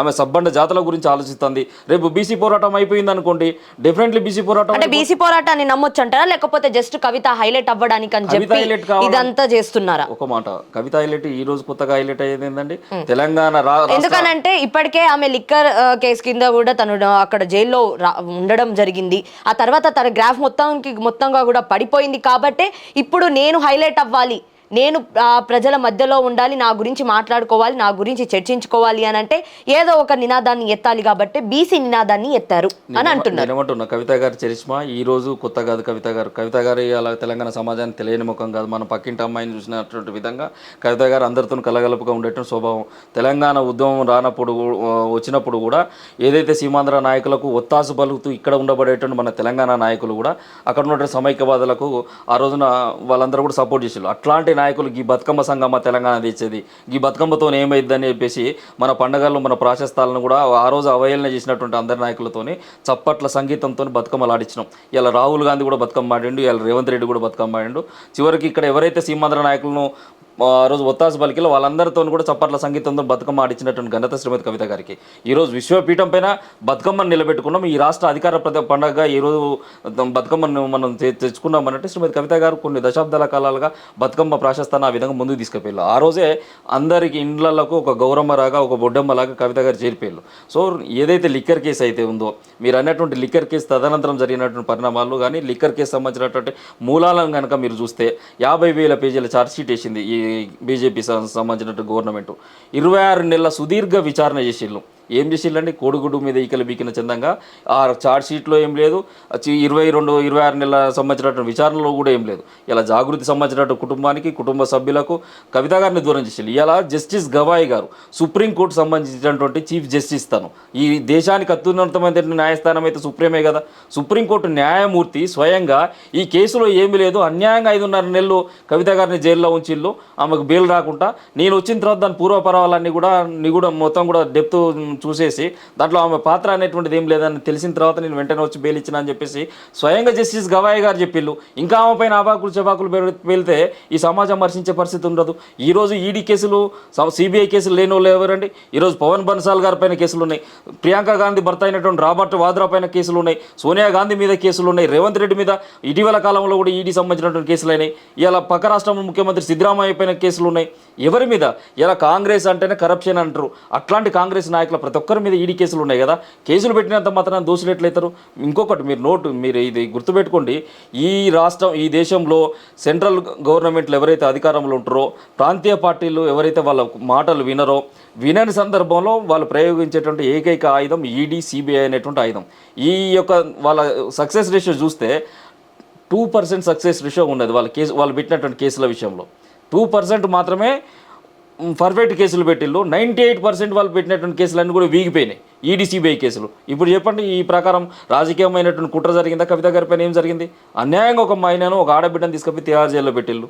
ఆమె సబ్బండ జాతుల గురించి ఆలోచిస్తుంది. రేపు బీసీ పోరాటం అయిపోయింది అనుకోండి డెఫినెట్లీ బీసీ పోరాటం అంటే బీసీ పోరాటాన్ని నమ్మొచ్చు అంటారా లేకపోతే జస్ట్ కవిత హైలైట్ అవ్వడానికి అని చెప్పి ఇదంతా చేస్తున్నారా? ఒక మాట కవిత హైలైట్ ఈ రోజు కొత్తగా హైలైట్ అయ్యేది ఏంటంటే తెలంగాణ ఎందుకనంటే ఇప్పటికే ఆమె లిక్కర్ కేసు కింద కూడా తను అక్కడ జైల్లో ఉండడం జరిగింది. ఆ తర్వాత తన గ్రాఫ్ మొత్తానికి మొత్తంగా కూడా పడిపోయింది. కాబట్టే ఇప్పుడు నేను హైలైట్ అవ్వాలి. నేను ప్రజల మధ్యలో ఉండాలి నా గురించి మాట్లాడుకోవాలి నా గురించి చర్చించుకోవాలి అని అంటే ఏదో ఒక నినాదాన్ని ఎత్తాలి కాబట్టి బీసీ నినాదాన్ని ఎత్తారు అని అంటున్నారు. ఏమంటున్నా కవిత గారి చరిష్మా ఈ రోజు కొత్త కాదు కవిత గారు. కవిత గారు అలా తెలంగాణ సమాజానికి తెలియని ముఖం కాదు. మన పక్కింటి అమ్మాయిని చూసినటువంటి విధంగా కవిత గారు అందరితో కలగలుపుగా ఉండేటువంటి స్వభావం. తెలంగాణ ఉద్యమం రానప్పుడు వచ్చినప్పుడు కూడా ఏదైతే సీమాంధ్ర నాయకులకు ఒత్తాసు పలుకుతూ ఇక్కడ ఉండబడేటువంటి మన తెలంగాణ నాయకులు కూడా అక్కడ ఉన్నటువంటి సమైక్యవాదులకు ఆ రోజున వాళ్ళందరూ కూడా సపోర్ట్ చేసారు అట్లాంటి నాయకులు ఈ బతుకమ్మ సంగమ్మ తెలంగాణ తెచ్చేది. ఈ బతుకమ్మతో ఏమైందని చెప్పేసి మన పండగల్లో మన ప్రాశస్తాలను కూడా ఆ రోజు అవహేళన చేసినటువంటి అందరి నాయకులతోని చప్పట్ల సంగీతంతో బతుకమ్మలు ఆడించినాం ఇలా రాహుల్ గాంధీ కూడా బతుకమ్మ ఆడిండు ఇలా రేవంత్ రెడ్డి కూడా బతుకమ్మ ఆడిండు. చివరికి ఇక్కడ ఎవరైతే సీమాంధ్ర నాయకులను రోజు ఒత్తాసు పలికిలో వాళ్ళందరితో కూడా చప్పట్ల సంగీతంతో బతుకమ్మ ఆడించినటువంటి ఘనత శ్రీమతి కవిత గారికి. ఈరోజు విశ్వపీఠం పైన బతుకమ్మను నిలబెట్టుకున్నాం. ఈ రాష్ట్ర అధికార ప్రద పండగగా ఈరోజు బతుకమ్మను మనం తెచ్చుకున్నామనంటే శ్రీమతి కవిత గారు కొన్ని దశాబ్దాల కాలాలుగా బతుకమ్మ ప్రాశస్తాన్ని ఆ విధంగా ముందుకు తీసుకుపోయారు ఆ రోజే అందరికి ఇండ్లకు ఒక గౌరమ్మలాగా ఒక బొడ్డమ్మలాగా కవిత గారు చేరిపోయారు. సో ఏదైతే లిక్కర్ కేసు అయితే ఉందో మీరు అన్నటువంటి లిక్కర్ కేసు తదనంతరం జరిగినటువంటి పరిణామాలు కానీ లిక్కర్ కేసు సంబంధించినటువంటి మూలాలను కనుక మీరు చూస్తే యాభై వేల పేజీల ఛార్జ్షీట్ వేసింది ఈ బీజేపీ సంబంధించినట్టు గవర్నమెంట్. ఇరవై ఆరు నెలల సుదీర్ఘ విచారణ చేసిళ్ళు ఏం చేసిండండి కోడిగుడ్డు మీద ఈకలు బీకిన చందంగా. ఆ ఛార్జ్ షీట్లో ఏం లేదు. ఇరవై రెండు ఇరవై ఆరు నెలల సంబంధించినటువంటి విచారణలో కూడా ఏం లేదు. ఇలా జాగృతి సంబంధించినటువంటి కుటుంబానికి కుటుంబ సభ్యులకు కవిత గారిని దూరం చేసి ఇలా జస్టిస్ గవాయి గారు సుప్రీంకోర్టు సంబంధించినటువంటి చీఫ్ జస్టిస్ తను. ఈ దేశానికి అత్యున్నతమైన న్యాయస్థానం అయితే సుప్రీమే కదా. సుప్రీంకోర్టు న్యాయమూర్తి స్వయంగా ఈ కేసులో ఏమీ లేదు. అన్యాయంగా ఐదున్నర నెలలు కవిత గారిని జైల్లో ఉంచిళ్ళు ఆమెకు బెయిల్ రాకుండా. నేను వచ్చిన తర్వాత దాని పూర్వపరాలన్నీ కూడా నిగూఢ మొత్తం కూడా డెప్త్ చూసేసి దాంట్లో ఆమె పాత్ర అనేటువంటిది ఏం లేదని తెలిసిన తర్వాత నేను వెంటనే వచ్చి బెయిల్ ఇచ్చిన అని చెప్పేసి స్వయంగా జస్టిస్ గవాయ్ గారు చెప్పిళ్ళు. ఇంకా ఆమె పైన చెబాకులు చబాకులు వెళ్తే ఈ సమాజం హర్షించే పరిస్థితి ఉండదు. ఈరోజు ఈడీ కేసులు సిబిఐ కేసులు లేని వాళ్ళు ఎవరండి? ఈరోజు పవన్ బన్సాల్ గారి పైన కేసులు ఉన్నాయి. ప్రియాంక గాంధీ భర్త అయినటువంటి రాబర్ట్ వాద్రా పైన కేసులు ఉన్నాయి. సోనియా గాంధీ మీద కేసులు ఉన్నాయి. రేవంత్ రెడ్డి మీద ఇటీవల కాలంలో కూడా ఈడీ సంబంధించినటువంటి కేసులు అయినాయి. ఇలా పక్క రాష్ట్రం ముఖ్యమంత్రి సిద్ధరామయ్య పైన కేసులు ఉన్నాయి. ఎవరి మీద? ఇలా కాంగ్రెస్ అంటేనే కరప్షన్ అంటారు. అట్లాంటి కాంగ్రెస్ నాయకుల ప్రతి ఒక్కరి మీద ఈడీ కేసులు ఉన్నాయి కదా. కేసులు పెట్టినంత మాత్రం దోషులు ఎట్లయితారు ఇంకొకటి మీరు నోటు మీరు ఇది గుర్తుపెట్టుకోండి. ఈ రాష్ట్రం ఈ దేశంలో సెంట్రల్ గవర్నమెంట్లు ఎవరైతే అధికారంలో ఉంటారో ప్రాంతీయ పార్టీలు ఎవరైతే వాళ్ళ మాటలు వినరో వినని సందర్భంలో వాళ్ళు ప్రయోగించేటువంటి ఏకైక ఆయుధం ఈడీ సిబిఐ అనేటువంటి ఆయుధం. ఈ యొక్క వాళ్ళ సక్సెస్ రేషియో చూస్తే టూ పర్సెంట్ సక్సెస్ రేషియో ఉన్నది వాళ్ళ కేసు వాళ్ళు పెట్టినటువంటి కేసుల విషయంలో. టూ పర్సెంట్ మాత్రమే పర్ఫెక్ట్ కేసులు పెట్టిళ్ళు. నైంటీ ఎయిట్ పర్సెంట్ వాళ్ళు పెట్టినటువంటి కేసులన్నీ కూడా వీగిపోయినాయి. ఈడీసీబీఐ కేసులు. ఇప్పుడు చెప్పండి ఈ ప్రకారం రాజకీయమైనటువంటి కుట్ర జరిగిందా? కవిత గారి పైన ఏం జరిగింది? అన్యాయంగా ఒక మైనను ఒక ఆడబిడ్డను తీసుకుపోయి తిహార్ జైల్లో పెట్టిళ్ళు.